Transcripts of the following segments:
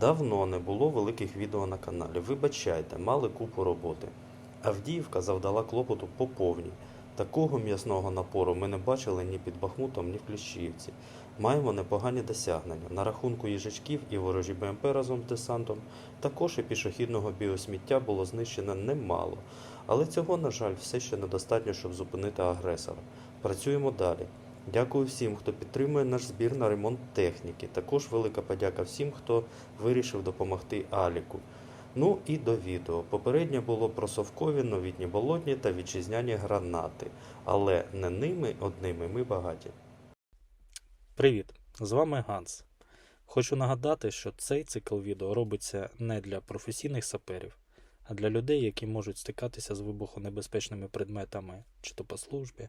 Давно не було великих відео на каналі. Вибачайте, мали купу роботи. Авдіївка завдала клопоту по повній. Такого м'ясного напору ми не бачили ні під Бахмутом, ні в Кліщіївці. Маємо непогані досягнення. На рахунку їжачків і ворожі БМП разом з десантом, також і пішохідного біосміття було знищено немало. Але цього, на жаль, все ще недостатньо, щоб зупинити агресора. Працюємо далі. Дякую всім, хто підтримує наш збір на ремонт техніки. Також велика подяка всім, хто вирішив допомогти Аліку. Ну і до відео. Попереднє було про совкові, новітні болотні та вітчизняні гранати. Але не ними одними ми багаті. Привіт! З вами Ганс. Хочу нагадати, що цей цикл відео робиться не для професійних саперів, а для людей, які можуть стикатися з вибухонебезпечними предметами, чи то по службі,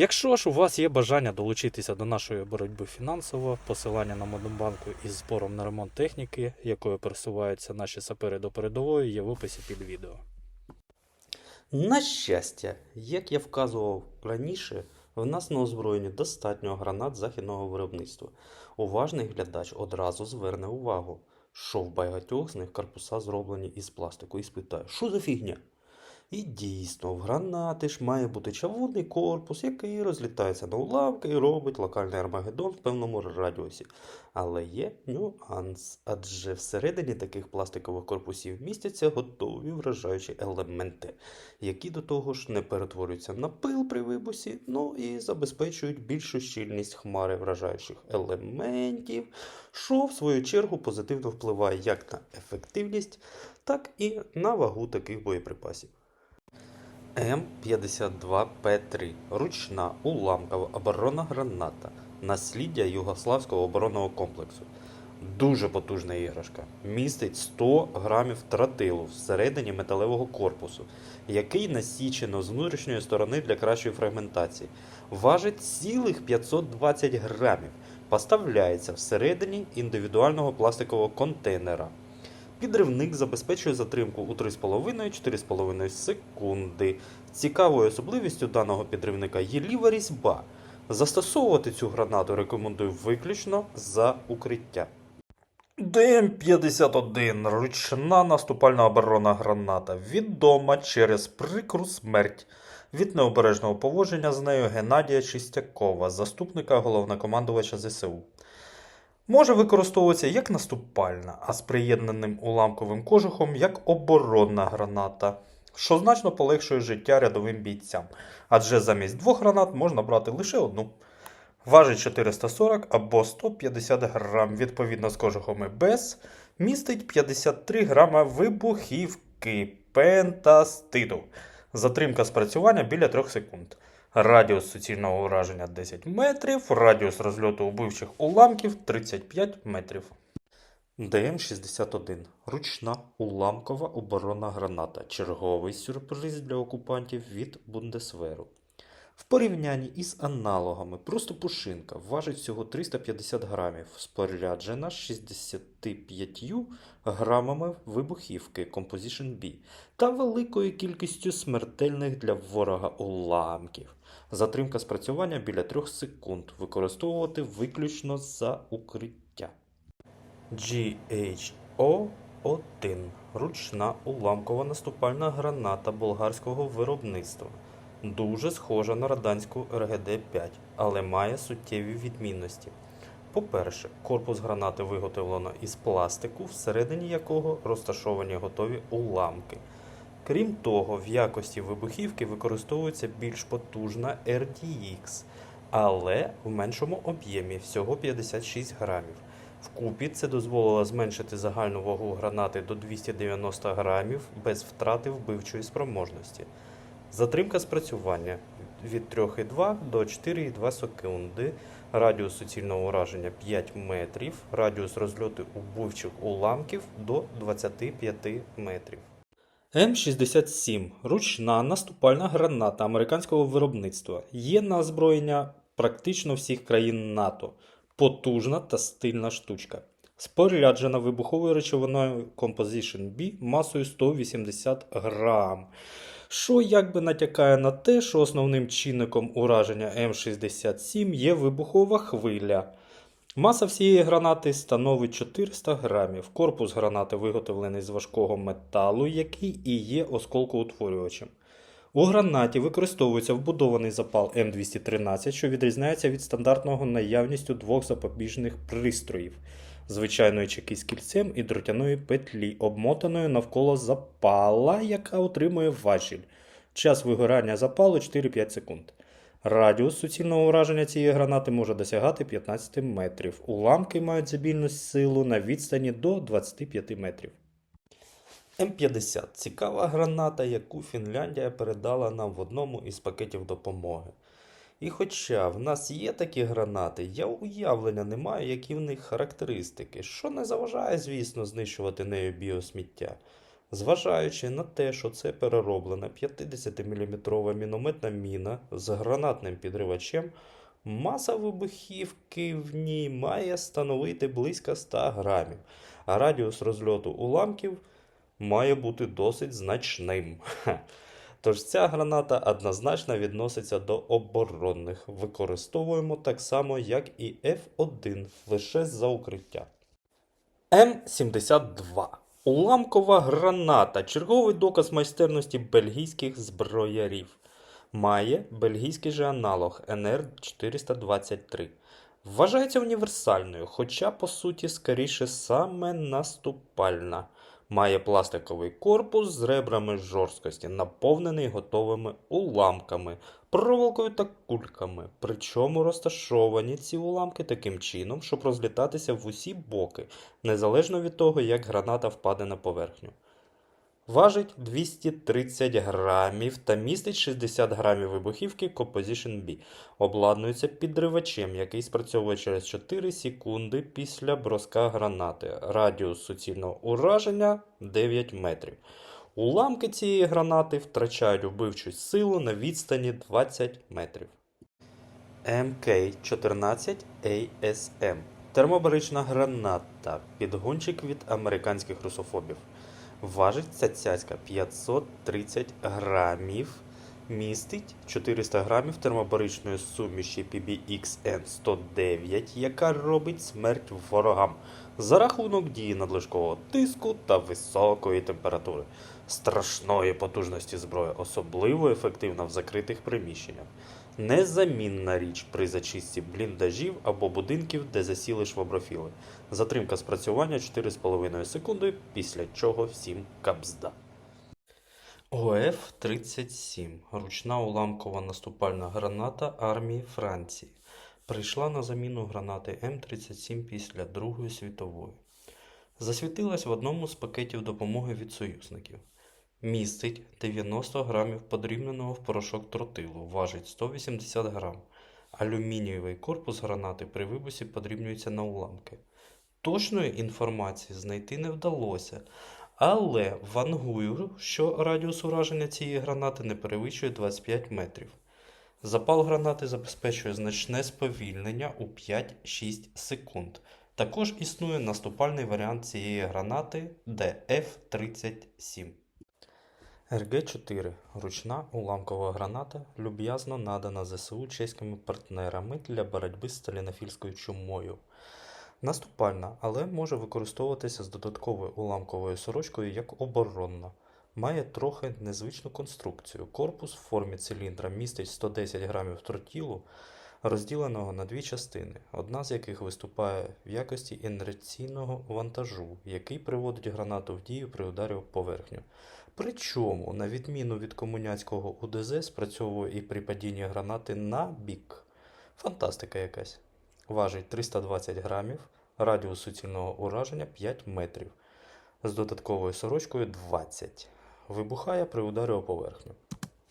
Якщо ж у вас є бажання долучитися до нашої боротьби фінансово, посилання на Модембанку із збором на ремонт техніки, якою пересуваються наші сапери до передової, є в описі під відео. На щастя, як я вказував раніше, в нас на озброєнні достатньо гранат західного виробництва. Уважний глядач одразу зверне увагу, що в багатьох з них корпуса зроблені із пластику і спитає, що за фігня? І дійсно, в гранати ж має бути чавунний корпус, який розлітається на уламки і робить локальний армагеддон в певному радіусі. Але є нюанс, адже всередині таких пластикових корпусів містяться готові вражаючі елементи, які до того ж не перетворюються на пил при вибусі, ну і забезпечують більшу щільність хмари вражаючих елементів, що в свою чергу позитивно впливає як на ефективність, так і на вагу таких боєприпасів. М52П3 ручна уламкова оборонна граната, насліддя югославського оборонного комплексу. Дуже потужна іграшка. Містить 100 грамів тротилу всередині металевого корпусу, який насічено з внутрішньої сторони для кращої фрагментації. Важить цілих 520 грамів. Поставляється всередині індивідуального пластикового контейнера. Підривник забезпечує затримку у 3,5-4,5 секунди. Цікавою особливістю даного підривника є ліва різьба. Застосовувати цю гранату рекомендую виключно за укриття. ДМ-51 ручна наступальна оборонна граната, відома через прикру смерть від необережного поводження з нею Геннадія Чистякова, заступника головнокомандувача ЗСУ. Може використовуватися як наступальна, а з приєднаним уламковим кожухом як оборонна граната, що значно полегшує життя рядовим бійцям, адже замість двох гранат можна брати лише одну. Важить 440 або 150 грам, відповідно з кожухом без, містить 53 грама вибухівки пентастиду. Затримка спрацювання біля 3 секунд. Радіус суцільного ураження 10 метрів, радіус розльоту убивчих уламків 35 метрів. ДМ-61 ручна уламкова оборонна граната. Черговий сюрприз для окупантів від Бундесверу. В порівнянні із аналогами просто пушинка важить всього 350 грамів, споряджена 65 грамами вибухівки Composition B та великою кількістю смертельних для ворога уламків. Затримка спрацювання біля 3 секунд. Використовувати виключно за укриття. GHO-1 ручна уламкова наступальна граната болгарського виробництва. Дуже схожа на раданську РГД-5, але має суттєві відмінності. По-перше, корпус гранати виготовлено із пластику, всередині якого розташовані готові уламки. Крім того, в якості вибухівки використовується більш потужна RDX, але в меншому об'ємі всього 56 грамів. Вкупі це дозволило зменшити загальну вагу гранати до 290 грамів без втрати вбивчої спроможності. Затримка спрацювання від 3,2 до 4,2 секунди радіус суцільного ураження 5 метрів, радіус розльоту убивчих уламків до 25 метрів. М67 ручна наступальна граната американського виробництва. Є на озброєння практично всіх країн НАТО. Потужна та стильна штучка. Споряджена вибуховою речовиною Composition B масою 180 грам. Що якби натякає на те, що основним чинником ураження М67 є вибухова хвиля. Маса всієї гранати становить 400 грамів. Корпус гранати виготовлений з важкого металу, який і є осколкоутворювачем. У гранаті використовується вбудований запал М213, що відрізняється від стандартного наявністю двох запобіжних пристроїв звичайної чеки з кільцем і дротяної петлі, обмотаної навколо запала, яка утримує важіль. Час вигорання запалу 4-5 секунд. Радіус суцільного ураження цієї гранати може досягати 15 метрів. Уламки мають забільну силу на відстані до 25 метрів. М50 цікава граната, яку Фінляндія передала нам в одному із пакетів допомоги. І хоча в нас є такі гранати, я уявлення не маю, які в них характеристики, що не заважає, звісно, знищувати нею біосміття. Зважаючи на те, що це перероблена 50-мм мінометна міна з гранатним підривачем, маса вибухівки в ній має становити близько 100 грамів, а радіус розльоту уламків має бути досить значним. Тож ця граната однозначно відноситься до оборонних. Використовуємо так само, як і F1, лише за укриття. М72. Уламкова граната. Черговий доказ майстерності бельгійських зброярів. Має бельгійський же аналог НР423. Вважається універсальною, хоча по суті скоріше саме наступальна. Має пластиковий корпус з ребрами жорсткості, наповнений готовими уламками, проволокою та кульками. Причому розташовані ці уламки таким чином, щоб розлітатися в усі боки, незалежно від того, як граната впаде на поверхню. Важить 230 грамів та містить 60 грамів вибухівки Composition B. Обладнується підривачем, який спрацьовує через 4 секунди після броска гранати. Радіус суцільного ураження 9 метрів. Уламки цієї гранати втрачають вбивчу силу на відстані 20 метрів. МК-14ASM Термобарична граната. Підгончик від американських русофобів. Важить ця цяцька 530 грамів. Містить 400 грамів термобаричної суміші PBXN109, яка робить смерть ворогам за рахунок дії надлишкового тиску та високої температури. Страшної потужності зброї, особливо ефективна в закритих приміщеннях. Незамінна річ при зачистці бліндажів або будинків, де засіли шваброфіли. Затримка спрацювання 4,5 секунди, після чого всім капзда. ОФ-37 ручна уламкова наступальна граната армії Франції. Прийшла на заміну гранати М37 після Другої світової. Засвітилась в одному з пакетів допомоги від союзників. Містить 90 грамів подрібненого в порошок тротилу, важить 180 грам. Алюмінієвий корпус гранати при вибусі подрібнюється на уламки. Точної інформації знайти не вдалося, але вангую, що радіус ураження цієї гранати не перевищує 25 метрів. Запал гранати забезпечує значне сповільнення у 5-6 секунд. Також існує наступальний варіант цієї гранати DF-37. РГ-4 ручна уламкова граната, люб'язно надана ЗСУ чеськими партнерами для боротьби з сталінофільською чумою. Наступальна, але може використовуватися з додатковою уламковою сорочкою як оборонна. Має трохи незвичну конструкцію. Корпус в формі циліндра містить 110 грамів тротілу, розділеного на дві частини, одна з яких виступає в якості інерційного вантажу, який приводить гранату в дію при ударі об поверхню. Причому, на відміну від комуняцького УДЗ, спрацьовує і при падінні гранати на бік. Фантастика якась. Важить 320 грамів, радіус суцільного ураження 5 метрів, з додатковою сорочкою 20. Вибухає при ударі о поверхню.